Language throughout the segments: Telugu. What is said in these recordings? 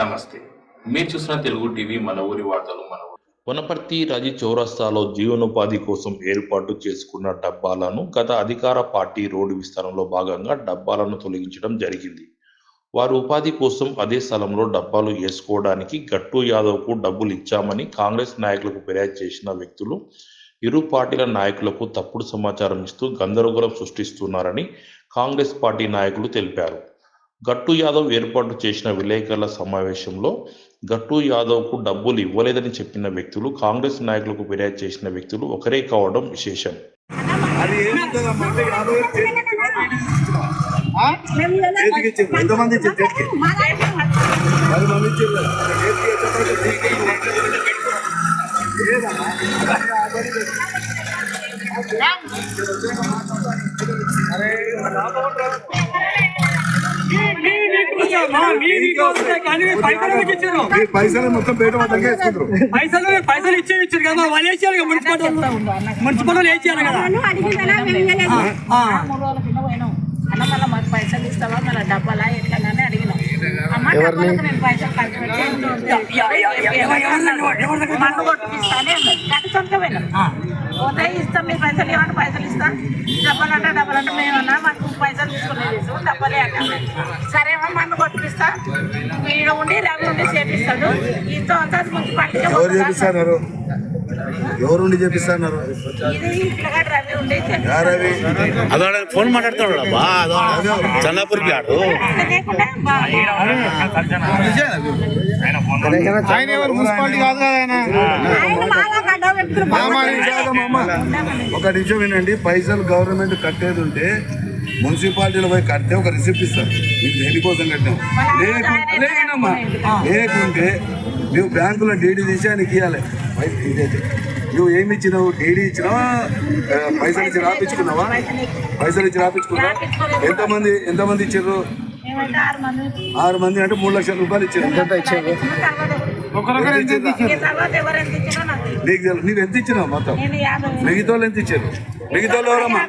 నమస్తే. మీరు చూసిన తెలుగు టీవీ మన ఊరి వార్తలు మన వనపర్తి రాజీ చౌరస్తాలో జీవనోపాధి కోసం ఏర్పాటు చేసుకున్న డబ్బాలను గత అధికార పార్టీ రోడ్డు విస్తరణలో భాగంగా డబ్బాలను తొలగించడం జరిగింది. వారు ఉపాధి కోసం అదే స్థలంలో డబ్బాలు వేసుకోవడానికి గట్టు యాదవ్కు డబ్బులు ఇచ్చామని కాంగ్రెస్ నాయకులకు ఫిర్యాదు చేసిన వ్యక్తులు ఇరు పార్టీల నాయకులకు తప్పుడు సమాచారం ఇస్తూ గందరగోళం సృష్టిస్తున్నారని కాంగ్రెస్ పార్టీ నాయకులు తెలిపారు. గట్టు యాదవ్ ఏర్పాటు చేసిన విలేకరుల సమావేశంలో గట్టు యాదవ్కు డబ్బులు ఇవ్వలేదని చెప్పిన వ్యక్తులు కాంగ్రెస్ నాయకులకు ఫిర్యాదు చేసిన వ్యక్తులు ఒకరే కావడం విశేషం. అరే పైసలు మొత్తం పేట పైసలు పైసలు ఇచ్చి ఇచ్చారు కదా వాళ్ళు. వేసారు కదా మున్సిపల్ మున్సిపల్ వాళ్ళు వేసారు కదా? అన్న మళ్ళీ మాకు పైసలు ఇస్తావా? మళ్ళీ డబ్బాలా? ఎట్లా అని అడిగినాం. అమ్మ డబ్బాలకు నేను పైసలు ఖర్చు పెట్టి మన్ను కొట్టిస్తానే కట్టుకొని పోయినాం. పోతే ఇస్తాం మీకు పైసలు ఇవ్వండి పైసలు ఇస్తాం. డబ్బులు అంటే డబ్బులు అంటే మేమన్నా మాకు పైసలు తీసుకునేది డబ్బులే అంటే సరేమో మనం కొట్టిస్తా. మీరు ఉండి రవి ఉండి చేపిస్తాడు. ఇంత అంతా మున్సిపాలిటీ ఎవరుండి చేపిస్తున్నారు? అదోడ ఫోన్ మాట్లాడుతున్నాడు అబ్బా చన్నాపూర్కి ఆడు ఆయన మున్సిపాలిటీ కాదు కదా ఆయన. ఒక నిమిషం వినండి పైసలు గవర్నమెంట్ కట్టేది ఉంటే మున్సిపాలిటీలో పోయి కడితే ఒక రిసిప్ట్ ఇస్తారు. మీరు దేనికోసం కట్టాం లేకుంటే. లేకుంటే నువ్వు బ్యాంకులో డీడీ తీసి ఆయనకి ఇవ్వాలి ఇదైతే. నువ్వు ఏమి ఇచ్చినావు? డీడీ ఇచ్చినావా పైసలు ఇచ్చి రాపించుకున్నావా పైసలు ఇచ్చి రాపించుకున్నావా ఎంతమంది ఎంతమంది ఇచ్చారు మేమైతే ఆరు మంది ఆరు మంది అంటే మూడు లక్షల రూపాయలు ఇచ్చారు నాకు తెలియదు. నీకు తెలు- నువ్వు ఎంత ఇచ్చినావు మొత్తం? నేను మిగతా వాళ్ళు ఎంత ఇచ్చారు? మిగతా వాళ్ళు ఎవరమ్మా?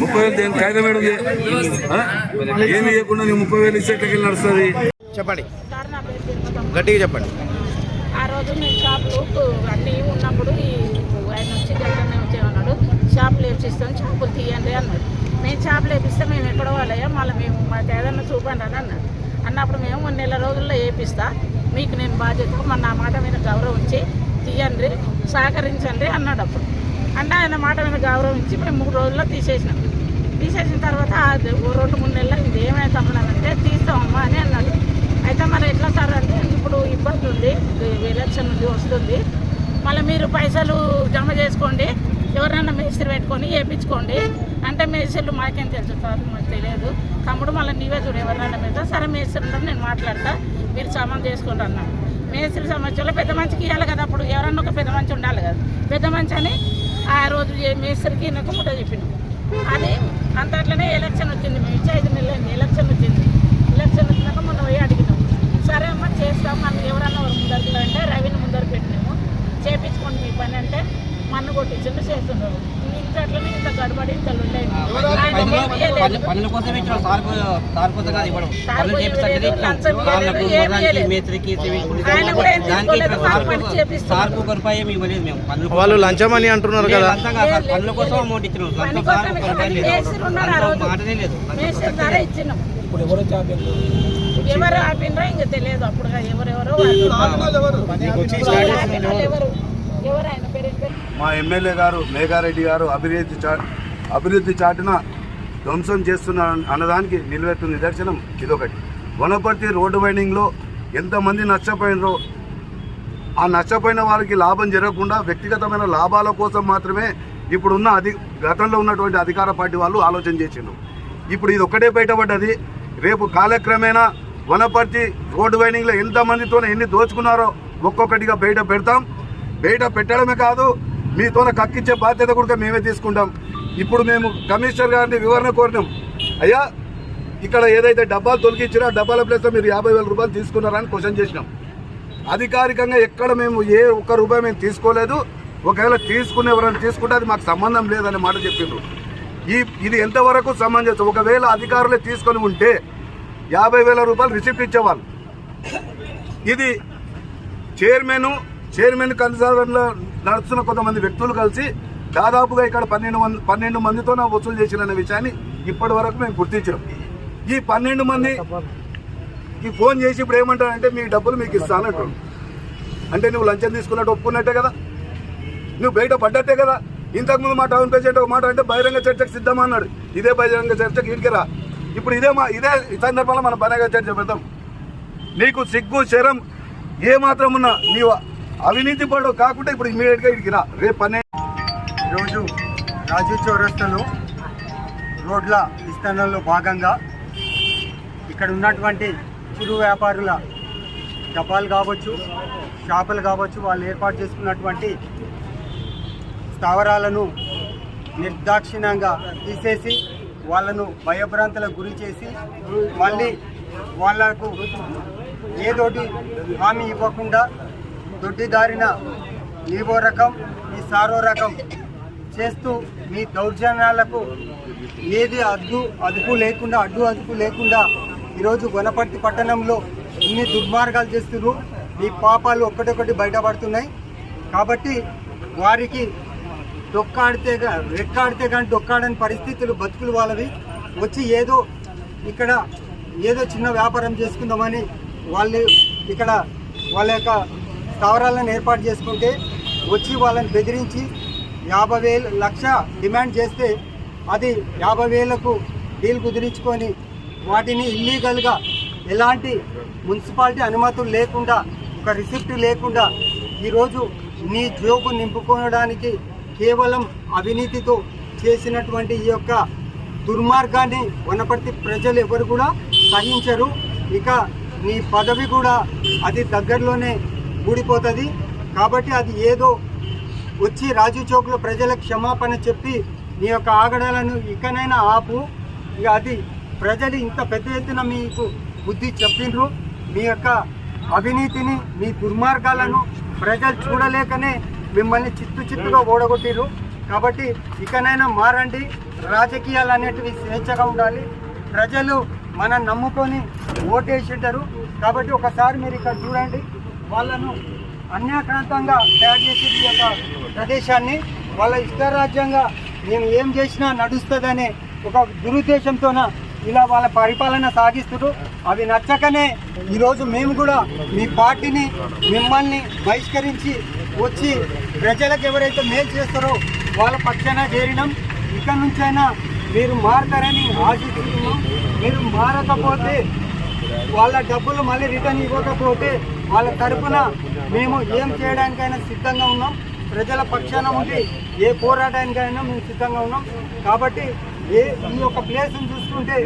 ముప్పై వేలు దేని కాగితం ఆ? ఏమి ఇవ్వకుండా నీకు ముప్పై వేలు ఇస్తే ఎట్లకి నడుస్తుంది? చెప్పండి. గట్టిగా చెప్పండి. ఆ రోజు మేము షాపులు అన్నీ ఉన్నప్పుడు ఈ ఆయన వచ్చి గంటనే వచ్చేమన్నాడు షాపులు వేపిస్తాం షాపులు తీయండి అన్నాడు. నేను చేపలు వేపిస్తే మేము ఎక్కడో వాళ్ళయ్యా మళ్ళీ మేము మాకు ఏదన్నా చూపండి అని అన్నాడు అన్నప్పుడు మేము నెల రోజుల్లో వేపిస్తా మీకు నేను బాధ్యత మన నా మాట మీద గౌరవించి తీయండి సహకరించండి అన్నాడు అప్పుడు. అంటే ఆయన మాట మీద గౌరవించి మేము మూడు రోజుల్లో తీసేసినాం. తీసేసిన తర్వాత రెండు మూడు నెలలు ఇది ఏమైతే తీస్తామమ్మా అని అన్నాడు. అయితే మరి ఎట్లా సార్ అంటే ఇప్పుడు ఇబ్బంది ఉంది ఎలక్షన్ ఉంది వస్తుంది. మళ్ళీ మీరు పైసలు జమ చేసుకోండి ఎవరైనా మేస్త్రి పెట్టుకొని వేయించుకోండి. అంటే మేస్త్రులు మాకేం తెలుసు సార్ మాకు తెలియదు. తమ్ముడు మళ్ళీ నీవే చూడు ఎవరైనా మీద. సరే మేస్త్రి ఉంటారు నేను మాట్లాడతా. మీరు సమాన్ చేసుకుంటా అన్నాను మేస్త్రి సమస్యలో పెద్ద మంచికి ఇవ్వాలి కదా అప్పుడు. ఎవరన్నా ఒక పెద్ద మంచి ఉండాలి కదా. పెద్ద మంచి అని ఆ రోజు ఏ మేస్త్రికి నాకు ముట్ట చెప్పినాం. అది అంతట్లోనే ఎలక్షన్ వచ్చింది. మేము ఇచ్చే ఐదు నెలలు ఎలక్షన్ వచ్చింది ఎలక్షన్ వచ్చినాక మొన్న పోయి అడిగినాం సరే అమ్మ చేస్తాం మనం ఎవరన్నా ఒకరు ముందరికి అంటే రవిని ముందర పెట్టినాము చేపించుకోండి మీ పని మన్ను కొట్టించండి చేస్తున్నారు. ఇంతట్లోనే ఇంత గడబడి ఇంత ఉండేది పనుల కోసం ఇచ్చిన సార్ సార్ కోసం కాదు ఇవ్వడం. పనులు చేపిస్తానికి ఇచ్చాం లంచం సార్ ఒక రూపాయి ఇవ్వలేదు మేము. పనులు వాళ్ళు లంచమని అంటున్నారు కదా. పనుల కోసం అమౌంట్ ఇచ్చినాం. మాటనే లేదు. ఇచ్చినాం. ఎవరు ఆపినరో ఇంకా తెలియదు. అప్పుడు ఎవరెవరో వాళ్ళు. వాళ్ళు ఎవరు? ఎవరు ఆయన? మా ఎమ్మెల్యే గారు మేఘారెడ్డి గారు అభివృద్ధి చా అభివృద్ధి చాటున ధ్వంసం చేస్తున్న అన్నదానికి నిలవెత్తున్న నిదర్శనం ఇదొకటి. వనపర్తి రోడ్డు వైండింగ్లో ఎంతమంది నష్టపోయినరో ఆ నష్టపోయిన వారికి లాభం జరగకుండా వ్యక్తిగతమైన లాభాల కోసం మాత్రమే ఇప్పుడున్న అధి గతంలో ఉన్నటువంటి అధికార పార్టీ వాళ్ళు ఆలోచన చేసిండ్రు. ఇప్పుడు ఇది ఒక్కటే బయటపడ్డది. రేపు కాలక్రమేణా వనపర్తి రోడ్డు వైండింగ్లో ఎంతమందితో ఎన్ని దోచుకున్నారో ఒక్కొక్కటిగా బయట పెడతాం. బయట పెట్టడమే కాదు మీతోన కక్కించే బాధ్యత కూడా మేమే తీసుకుంటాం. ఇప్పుడు మేము కమిషనర్ గారిని వివరణ కోరినాం. అయ్యా ఇక్కడ ఏదైతే డబ్బాలు తొలగించినా డబ్బాల ప్లేస్లో మీరు యాభై వేల రూపాయలు తీసుకున్నారని క్వశ్చన్ చేసినాం. అధికారికంగా ఎక్కడ మేము ఏ ఒక్క రూపాయి మేము తీసుకోలేదు. ఒకవేళ తీసుకునే ఎవరైనా తీసుకుంటే అది మాకు సంబంధం లేదనే మాట చెప్పిండ్రు. ఈ ఇది ఎంతవరకు సమంజసం? ఒకవేళ అధికారులే తీసుకొని ఉంటే యాభై వేల రూపాయలు రిసిప్ట్ ఇచ్చేవాళ్ళు. ఇది చైర్మన్ చైర్మన్ కన్సర్వన్లో నడుస్తున్న కొంతమంది వ్యక్తులు కలిసి దాదాపుగా ఇక్కడ పన్నెండు మంది పన్నెండు మందితో వసూలు చేసిన విషయాన్ని ఇప్పటి వరకు మేము గుర్తించాం ఈ పన్నెండు మంది ఈ ఫోన్ చేసి ఇప్పుడు ఏమంటారంటే మీ డబ్బులు మీకు ఇస్తానంటు అంటే నువ్వు లంచం తీసుకున్నట్టు ఒప్పుకున్నట్టే కదా? నువ్వు బయట పడ్డట్టే కదా? ఇంతకుముందు మా టౌన్ ప్రెసిడెంట్ ఒక మాట అంటే బహిరంగ చర్చకు సిద్ధమన్నాడు ఇదే బహిరంగ చర్చకు ఇంటికిరా ఇప్పుడు ఇదే మా ఇదే ఈ సందర్భంలో మనం బహిరంగ చర్చ పెడతాం నీకు సిగ్గు శరం ఏమాత్రం ఉన్నా నీవు అవినీతి పడు కాకుండా ఇప్పుడు ఇమీడియట్గా ఇడికి రా రేపు పన్నెండు ఈరోజు రాజు చౌరస్తలో రోడ్ల విస్తరణలో భాగంగా ఇక్కడ ఉన్నటువంటి చిరు వ్యాపారుల డబ్బాలు కావచ్చు షాపులు కావచ్చు వాళ్ళు ఏర్పాటు చేసుకున్నటువంటి స్థావరాలను నిర్దాక్షిణ్యంగా తీసేసి వాళ్ళను భయభ్రాంతలకు గురి చేసి మళ్ళీ వాళ్ళకు ఏదోటి హామీ ఇవ్వకుండా దొడ్డిదారిన ఈవో రకం ఈ సారో రకం చేస్తూ మీ దౌర్జన్యాలకు ఏది అడ్డు అదుపు లేకుండా అడ్డు అదుపు లేకుండా ఈరోజు వనపర్తి పట్టణంలో ఇన్ని దుర్మార్గాలు చేస్తున్నారు. మీ పాపాలు ఒక్కటొకటి బయటపడుతున్నాయి. కాబట్టి వారికి డొక్కాడితే రెక్కాడితే కానీ డొక్కాడని పరిస్థితులు బతుకులు వాళ్ళవి. వచ్చి ఏదో ఇక్కడ ఏదో చిన్న వ్యాపారం చేసుకుందామని వాళ్ళు ఇక్కడ వాళ్ళ యొక్క స్థావరాలను ఏర్పాటు చేసుకుంటే వచ్చి వాళ్ళని బెదిరించి యాభై వేలు లక్ష డిమాండ్ చేస్తే అది యాభై వేలకు డీల్ కుదిరించుకొని వాటిని ఇల్లీగల్గా ఎలాంటి మున్సిపాలిటీ అనుమతులు లేకుండా ఒక రిసిప్ట్ లేకుండా ఈరోజు నీ జోబు నింపుకోవడానికి కేవలం అవినీతితో చేసినటువంటి ఈ యొక్క దుర్మార్గాన్ని వనపర్తి ప్రజలు ఎవరు కూడా సహించరు. ఇక నీ పదవి కూడా అది దగ్గరలోనే ఊడిపోతుంది. కాబట్టి అది ఏదో వచ్చి రాజు చౌక్లో ప్రజలకు క్షమాపణ చెప్పి నీ యొక్క ఆగడాలను ఇకనైనా ఆపు. ఇక అది ప్రజలు ఇంత పెద్ద ఎత్తున మీకు బుద్ధి చెప్పిండ్రు మీ యొక్క అవినీతిని మీ దుర్మార్గాలను ప్రజలు చూడలేకనే మిమ్మల్ని చిత్తు చిత్తుగా ఓడగొట్టిరు కాబట్టి ఇకనైనా మారండి. రాజకీయాలు అనేటివి స్వేచ్ఛగా ఉండాలి. ప్రజలు మనం నమ్ముకొని ఓటేసింటారు. కాబట్టి ఒకసారి మీరు ఇక్కడ చూడండి. వాళ్ళను అన్యాక్రాంతంగా తయారు చేసి ఈ యొక్క ప్రదేశాన్ని వాళ్ళ ఇష్టరాజ్యంగా మేము ఏం చేసినా నడుస్తుందనే ఒక దురుద్దేశంతోన ఇలా వాళ్ళ పరిపాలన సాగిస్తున్నారు అవి నచ్చకనే ఈరోజు మేము కూడా మీ పార్టీని మిమ్మల్ని బహిష్కరించి వచ్చి ప్రజలకు ఎవరైతే మేలు చేస్తారో వాళ్ళ పక్షాన చేరినాం. ఇక నుంచైనా మీరు మారతారని ఆశిస్తున్నాం. మీరు మారకపోతే వాళ్ళ డబ్బులు మళ్ళీ రిటర్న్ ఇవ్వకపోతే వాళ్ళ తరఫున మేము ఏం చేయడానికైనా సిద్ధంగా ఉన్నాం. ప్రజల పక్షాన ఉండి ఏ పోరాటానికైనా మేము సిద్ధంగా ఉన్నాం. కాబట్టి ఏ ఈ యొక్క ప్లేస్ని చూసుకుంటే